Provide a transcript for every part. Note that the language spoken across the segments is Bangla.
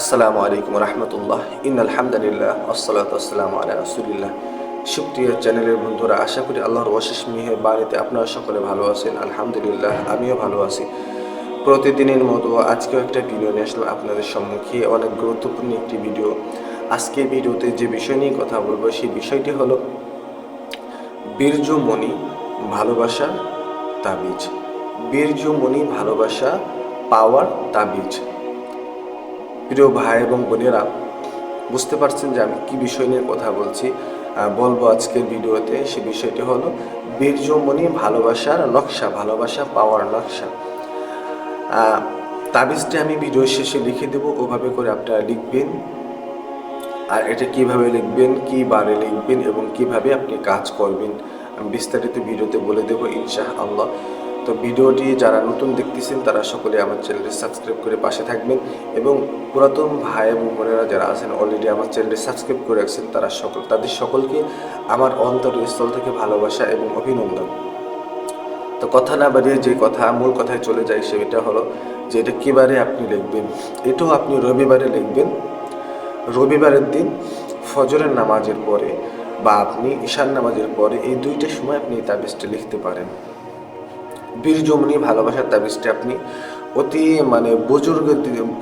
আসসালামু আলাইকুম রহমতুল্লাহ। ইন আলহামদুলিল্লাহ, আসসালাতু আসসালামু আলা রাসূলিল্লাহ। সুপ্রিয় চ্যানেলের বন্ধুরা, আশা করি আল্লাহর অশেষ মিহে বাড়িতে আপনারা সকলে ভালো আছেন। আলহামদুলিল্লাহ, আমিও ভালো আছি। প্রতিদিনের মতো আজকেও একটা ভিডিও নিয়ে আসলাম আপনাদের সম্মুখে। অনেক গুরুত্বপূর্ণ একটি ভিডিও আজকে ভিডিওতে যে বিষয় নিয়ে কথা বলব, সেই বিষয়টি হলো বীর্যমণি ভালোবাসার তাবিজ। বীর্যমণি ভালোবাসা পাওয়ার তাবিজ। প্রিয় ভাই এবং বোনেরা, বুঝতে পারছেন যে আমি কি বিষয় নিয়ে কথা বলছি। বলব আজকের ভিডিওতে সে বিষয়টি হলো বীর্যমণি ভালোবাসার নকশা, ভালোবাসা পাওয়ার নকশা। তাবিজটি আমি ভিডিও শেষে লিখে দেবো, ওভাবে করে আপনারা লিখবেন। আর এটা কীভাবে লিখবেন, কি বারে লিখবেন এবং কীভাবে আপনি কাজ করবেন, আমি বিস্তারিত ভিডিওতে বলে দেবো ইনশাহ আল্লাহ তো ভিডিওটি যারা নতুন দেখতেছেন, তারা সকলে আমার চ্যানেলটি সাবস্ক্রাইব করে পাশে থাকবেন এবং পুরাতন ভাই এবং বোনেরা যারা আছেন অলরেডি আমার চ্যানেলটি সাবস্ক্রাইব করে রাখছেন, তারা সকল, তাদের সকলকে আমার অন্তরস্থল থেকে ভালোবাসা এবং অভিনন্দন। তো কথা না বাড়িয়ে যে কথা, মূল কথায় চলে যায় সেটা হলো যে এটা কীবারে আপনি লিখবেন? এটাও আপনি রবিবারে লিখবেন। রবিবারের দিন ফজরের নামাজের পরে বা আপনি ঈশান নামাজের পরে এই দুইটা সময় আপনি তাবিজটি লিখতে পারেন। বীরজমনি ভালোবাসার তাবিজটি আপনি অতি মানে বুজুর্গ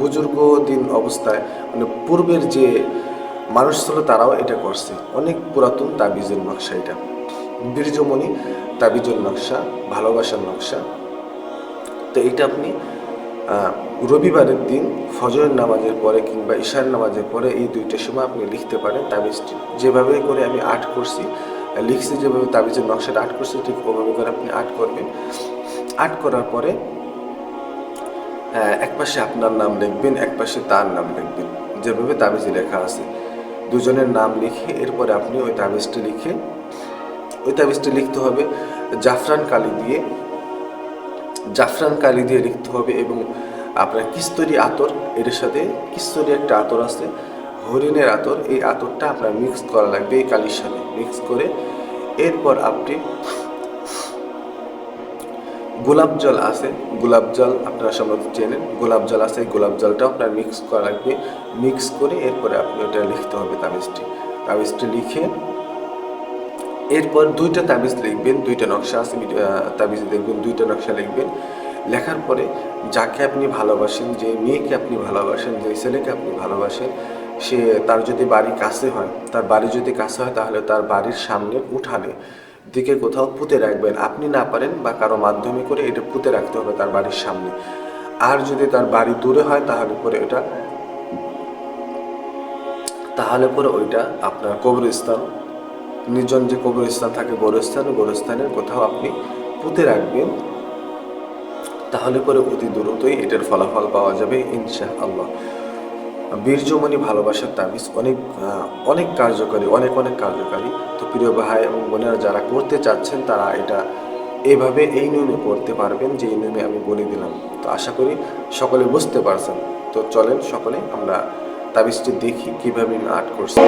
বুজুর্গ দিন অবস্থায় মানে পূর্বের যে মানুষ ছিল তারাও এটা করছে। অনেক পুরাতন তাবিজের নকশা এটা। বীরজমণি তাবিজের নকশা, ভালোবাসার নকশা। তো এটা আপনি রবিবারের দিন ফজরের নামাজের পরে কিংবা ঈশার নামাজের পরে এই দুইটা সময় আপনি লিখতে পারেন তাবিজটি। যেভাবে করে আমি আর্ট করছি, লিখছি যেভাবে তাবিজের নকশাটা আর্ট করছি, ঠিক ওভাবে করে আপনি আর্ট করবেন। আর্ট করার পরে এক পাশে আপনার নাম লিখবেন, এক পাশে তার নাম লিখবেন। যেভাবে তাবিজে লেখা আছে। দুজনের নাম লিখে এরপরে আপনি ওই তাবিজটি লিখে, ওই তাবিজটি লিখতে হবে জাফরান কালি দিয়ে। জাফরান কালি দিয়ে লিখতে হবে এবং আপনার কিস্তরি আতর, এর সাথে কিস্তরি একটা আতর আছে, হরিণের আতর। এই আতরটা আপনার মিক্স করা লাগবে এই কালির সাথে। মিক্স করে এরপর আপনি গোলাপ জল আছে, গোলাপ জল আপনারা সম্ভবত চেনেন, গোলাপ জল আছে, গোলাপ জলটা আপনার মিক্স করা লাগবে। মিক্স করে এরপরে আপনি ওটা লিখতে হবে তাবিজটি। তাবিজটি লিখে এরপর দুইটা তাবিজ লিখবেন, দুইটা নকশা আছে তাবিজে দেখবেন, দুইটা নকশা লিখবেন। লেখার পরে যাকে আপনি ভালোবাসেন, যে মেয়েকে আপনি ভালোবাসেন, যে ছেলেকে আপনি ভালোবাসেন, সে তার যদি বাড়ি কাছে হয়, তার বাড়ি যদি কাছে হয়, তাহলে তার বাড়ির সামনে উঠানে দিকে কোথাও পুঁতে রাখবেন। আপনি না পারেন বা কারও মাধ্যমে করে এটা পুঁতে রাখতে হবে তার বাড়ির সামনে। আর যদি তার বাড়ি দূরে হয় তাহলে পরে এটা তাহলে পরে ওইটা আপনার কবরস্থান। নির্জন যে কবরস্থান থাকে গোরস্থান, গোরস্থানের কোথাও আপনি পুঁতে রাখবেন। তাহলে পরে অতি দ্রুতই এটার ফলাফল পাওয়া যাবে ইনশা আল্লাহ বীর্যমণি ভালোবাসার তাবিজ অনেক অনেক কার্যকারী, অনেক অনেক কার্যকারী। তো প্রিয় ভাই এবং বোনেরা, যারা করতে চাচ্ছেন, তারা এটা এভাবে এই নিয়মে করতে পারবেন যে এই নিয়মে আমি বলে দিলাম। তো আশা করি সকলে বুঝতে পারছেন। তো চলেন সকলে আমরা তাবিজটি দেখি কীভাবে আর্ট করছি।